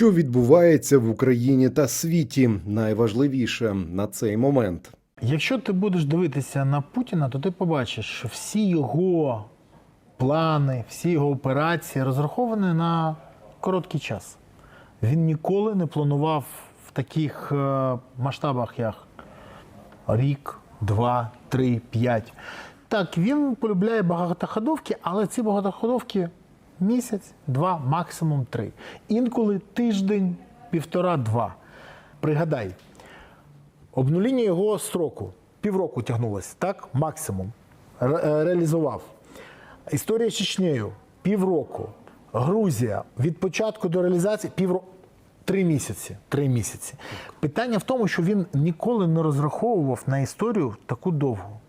Що відбувається в Україні та світі, найважливіше на цей момент. Якщо ти будеш дивитися на Путіна, то ти побачиш, що всі його плани, всі його операції розраховані на короткий час. Він ніколи не планував в таких е, масштабах, як рік, два, три, п'ять. Так, він полюбляє багатоходовки, але ці багатоходовки місяць, два, максимум три. Інколи тиждень, півтора-два. Пригадай, Обнуління його строку півроку тягнулося, так? Максимум. Е, реалізував. Історія з Чечнею півроку. Грузія від початку до реалізації півроку. Три місяці. Три місяці. Питання в тому, що він ніколи не розраховував на історію таку довгу.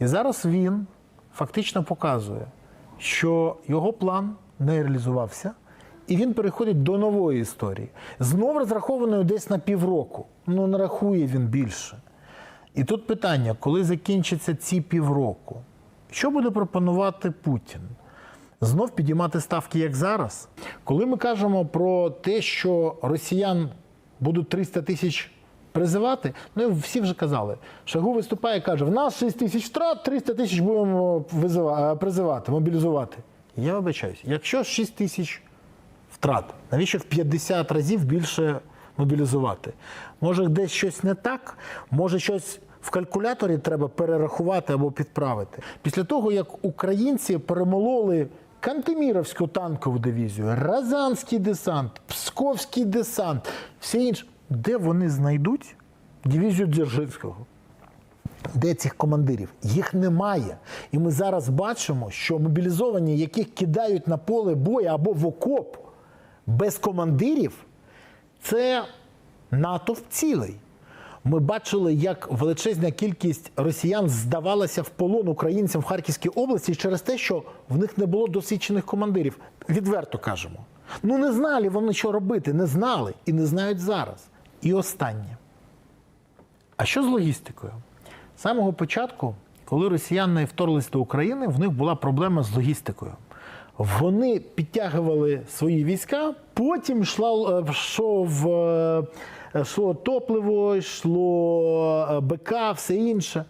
І зараз він фактично показує, що його план не реалізувався, і він переходить до нової історії. Знов розрахованої десь на півроку. Ну, не рахує він більше. І тут питання: коли закінчаться ці півроку, що буде пропонувати Путін? Знов підіймати ставки, як зараз. Коли ми кажемо про те, що росіян будуть 300 тисяч призивати, ну всі вже казали. Шагу виступає і каже: в нас 6 тисяч втрат, 300 тисяч будемо призивати, мобілізувати. Я вибачаюсь, якщо 6 тисяч втрат, навіщо в 50 разів більше мобілізувати? Може, десь щось не так, може щось. В калькуляторі треба перерахувати або підправити. Після того, як українці перемололи Кантеміровську танкову дивізію, Разанський десант, Псковський десант, все інше, де вони знайдуть дивізію Дзержинського? Де цих командирів? Їх немає. І ми зараз бачимо, що мобілізовані, яких кидають на поле бою або в окоп без командирів, це натовп цілий. Ми бачили, як величезна кількість росіян здавалася в полон українцям в Харківській області через те, що в них не було досвідчених командирів. Відверто кажемо. Ну не знали вони, що робити, не знали і не знають зараз. І останнє. А що з логістикою? З самого початку, коли росіяни вторглись до України, в них була проблема з логістикою. Вони підтягували свої війська, потім йшло, е, йшов, е, йшло топливо, йшло е, БК, все інше.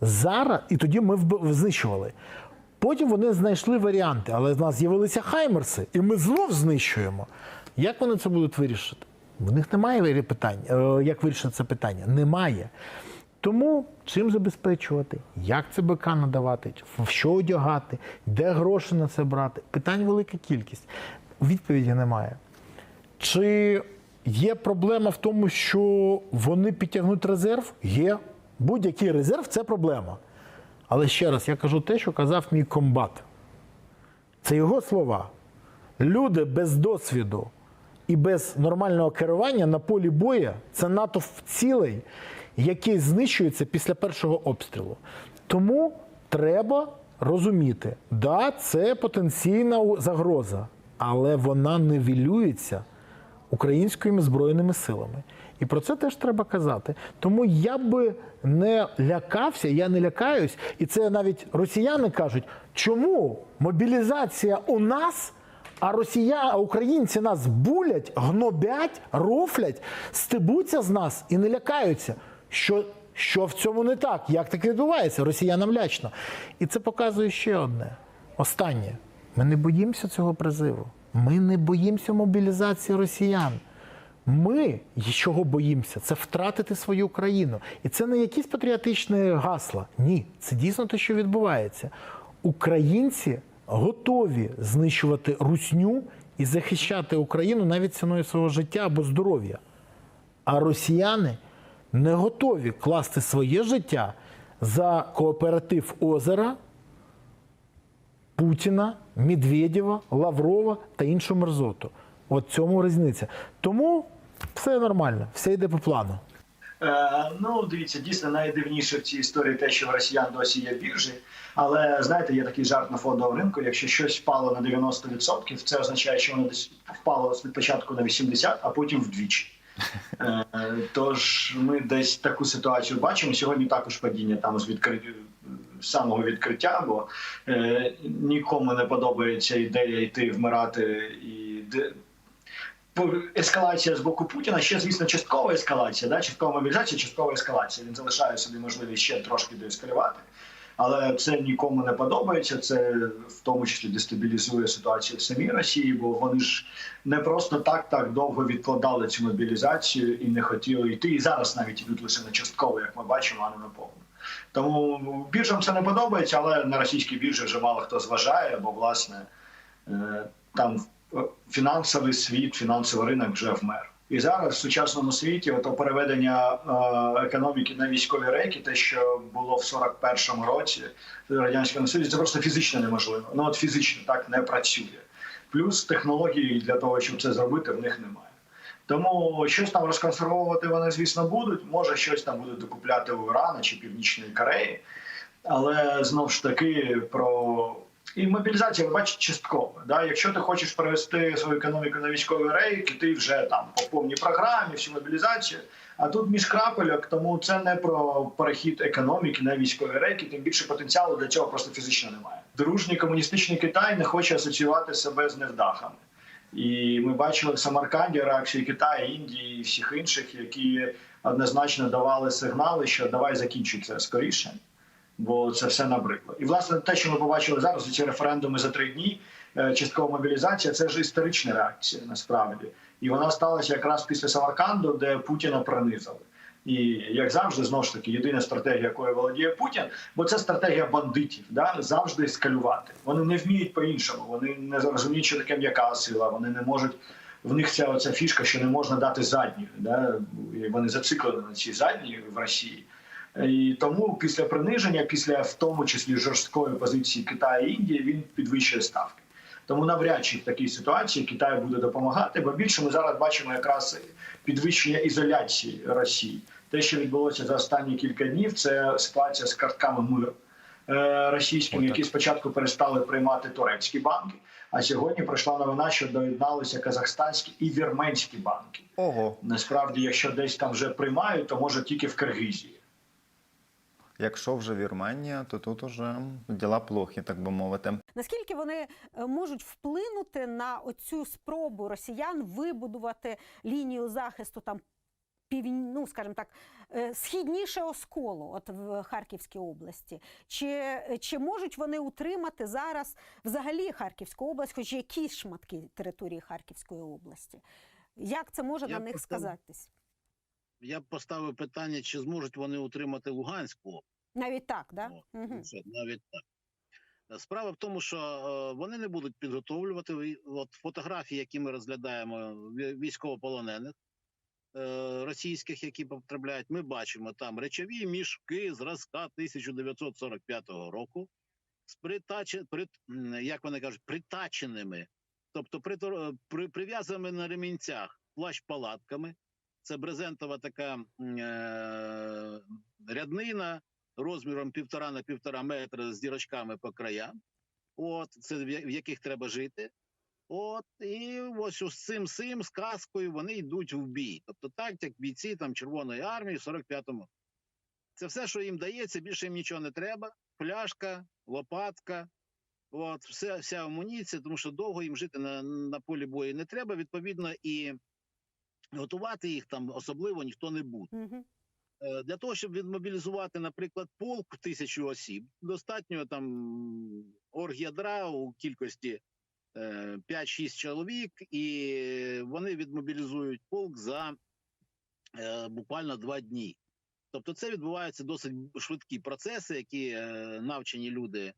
Зараз, і тоді ми знищували. Потім вони знайшли варіанти, але в нас з'явилися хаймерси, і ми знов знищуємо. Як вони це будуть вирішити? В них немає питань. Як вирішити це питання? Немає. Тому чим забезпечувати, як це БК надавати, в що одягати, де гроші на це брати? Питань велика кількість. Відповіді немає. Чи є проблема в тому, що вони підтягнуть резерв? Є. Будь-який резерв це проблема. Але ще раз, я кажу те, що казав мій комбат. Це його слова. Люди без досвіду і без нормального керування на полі боя це натовп цілий, який знищується після першого обстрілу. Тому треба розуміти, да, це потенційна загроза, але вона нивелюється українськими збройними силами. І про це теж треба казати. Тому я би не лякався, я не лякаюсь, і це навіть росіяни кажуть, чому мобілізація у нас, а росія, а українці нас булять, гнобять, рофлять, стебуться з нас і не лякаються. Що, що в цьому не так? Як таке відбувається? Росіянам лячно. І це показує ще одне. Останнє. Ми не боїмося цього призиву. Ми не боїмося мобілізації росіян. Ми чого боїмося? Це втратити свою країну. І це не якісь патріотичні гасла. Ні, це дійсно те, що відбувається. Українці готові знищувати русню і захищати Україну навіть ціною свого життя або здоров'я. А росіяни не готові класти своє життя за кооператив озера, Путіна, Медведєва, Лаврова та іншу мерзоту. От цьому різниця. Тому все нормально, все йде по плану. Е, ну, дивіться, дійсно найдивніше в цій історії те, що в росіян досі є біржі. Але знаєте, є такий жарт на фондовому ринку. Якщо щось впало на 90%, це означає, що воно десь впало від початку на 80%, а потім вдвічі. Е, Тож ми десь таку ситуацію бачимо. Сьогодні також падіння там з відкриття самого відкриття, бо е, нікому не подобається ідея йти вмирати і ескалація з боку Путіна, ще, звісно, часткова ескалація, да? часткова мобілізація, часткова ескалація. Він залишає собі можливість ще трошки доескалювати. Але це нікому не подобається. Це в тому числі дестабілізує ситуацію в самій Росії, бо вони ж не просто так так довго відкладали цю мобілізацію і не хотіли йти. І зараз навіть ідуть лише на частково, як ми бачимо, а не на повну. Тому біржам це не подобається, але на російській біржі вже мало хто зважає, бо власне е, там е, фінансовий світ, фінансовий ринок вже вмер. І зараз в сучасному світі ото переведення е, економіки на військові рейки, те, що було в 41-му році в радянському Союзі, це просто фізично неможливо. Ну от фізично так не працює. Плюс технології для того, щоб це зробити, в них немає. Тому щось там розконсервовувати вони, звісно, будуть. Може, щось там будуть докупляти у Ірана чи Північної Кореї. Але знову ж таки про і мобілізація, ви бачите, частково. Да? Якщо ти хочеш перевести свою економіку на військові рейки, ти вже там по повній програмі, всю мобілізацію. А тут між крапельок, тому це не про перехід економіки на військові рейки, тим більше потенціалу для цього просто фізично немає. Дружній комуністичний Китай не хоче асоціювати себе з невдахами. І ми бачили в Самарканді реакції Китаю, Індії і всіх інших, які однозначно давали сигнали, що давай закінчуй це скоріше, бо це все набридло. І власне те, що ми побачили зараз, ці референдуми за три дні, е, часткова мобілізація, це ж історична реакція насправді. І вона сталася якраз після Самарканду, де Путіна принизили. І як завжди, знову ж таки, єдина стратегія, якою володіє Путін, бо це стратегія бандитів, да? завжди скалювати. Вони не вміють по-іншому. Вони не розуміють, що таке м'яка сила. Вони не можуть. В них ця оця фішка, що не можна дати задню. Да? Вони зациклені на цій задній в Росії. І тому після приниження, після в тому числі жорсткої позиції Китаю і Індії, він підвищує ставки. Тому навряд чи в такій ситуації Китай буде допомагати, бо більше ми зараз бачимо якраз підвищення ізоляції Росії. Те, що відбулося за останні кілька днів, це ситуація з картками миру е, російськими, які спочатку перестали приймати турецькі банки. А сьогодні прийшла новина, що доєдналися казахстанські і вірменські банки. Ого, Насправді, якщо десь там вже приймають, то може тільки в Киргизії. Якщо вже Вірменія, то тут уже діла плохі, так би мовити. Наскільки вони е, можуть вплинути на оцю спробу росіян вибудувати лінію захисту там півні, ну, скажімо так, е, східніше осколу, от в Харківській області? Чи, чи можуть вони утримати зараз взагалі Харківську область, хоч якісь шматки території Харківської області? Як це може Я на них сказатись? Я б поставив питання, чи зможуть вони утримати Луганську. Навіть так, да? О, Угу. Це навіть так. Е, Справа в тому, що е, вони не будуть підготовлювати от фотографії, які ми розглядаємо військовополонених е, російських, які потрапляють. Ми бачимо там речові мішки зразка 1945 року з притаче, при, як вони кажуть, притаченими, тобто притор- при, прив'язаними на ремінцях плащ-палатками. Це брезентова така е, ряднина розміром півтора на півтора метра з дірочками по краям. От це в яких треба жити. От і ось з цим сим з каскою вони йдуть в бій. Тобто, так як бійці там Червоної армії в 45-му. Це все, що їм дається, більше їм нічого не треба. Пляшка, лопатка, от вся, вся амуніція, тому що довго їм жити на, на полі бою не треба. Відповідно, і готувати їх там особливо ніхто не буде. Угу. Е, Для того, щоб відмобілізувати, наприклад, полк в тисячу осіб, достатньо там орг'ядра у кількості е, 5-6 чоловік, і вони відмобілізують полк за е, буквально два дні. Тобто, це відбуваються досить швидкі процеси, які е, навчені люди е,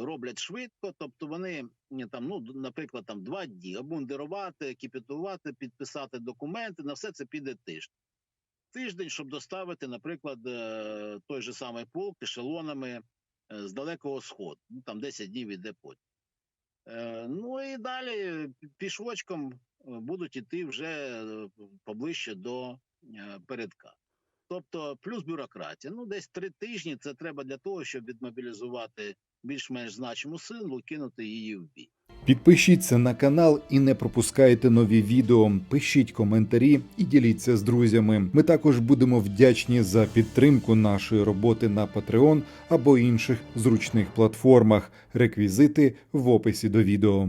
роблять швидко. Тобто, вони там, ну, наприклад, там два дні обмундирувати, екіпітувати, підписати документи. На все це піде тиждень тиждень, щоб доставити, наприклад, е, той же самий полк ешелонами е, з далекого сходу. Ну там 10 днів іде потім. Е, Ну і далі пішочком будуть іти вже поближче до передка. Тобто, плюс бюрократія. Ну, десь три тижні це треба для того, щоб відмобілізувати більш-менш значиму силу, кинути її в бій. Підпишіться на канал і не пропускайте нові відео. Пишіть коментарі і діліться з друзями. Ми також будемо вдячні за підтримку нашої роботи на Patreon або інших зручних платформах. Реквізити в описі до відео.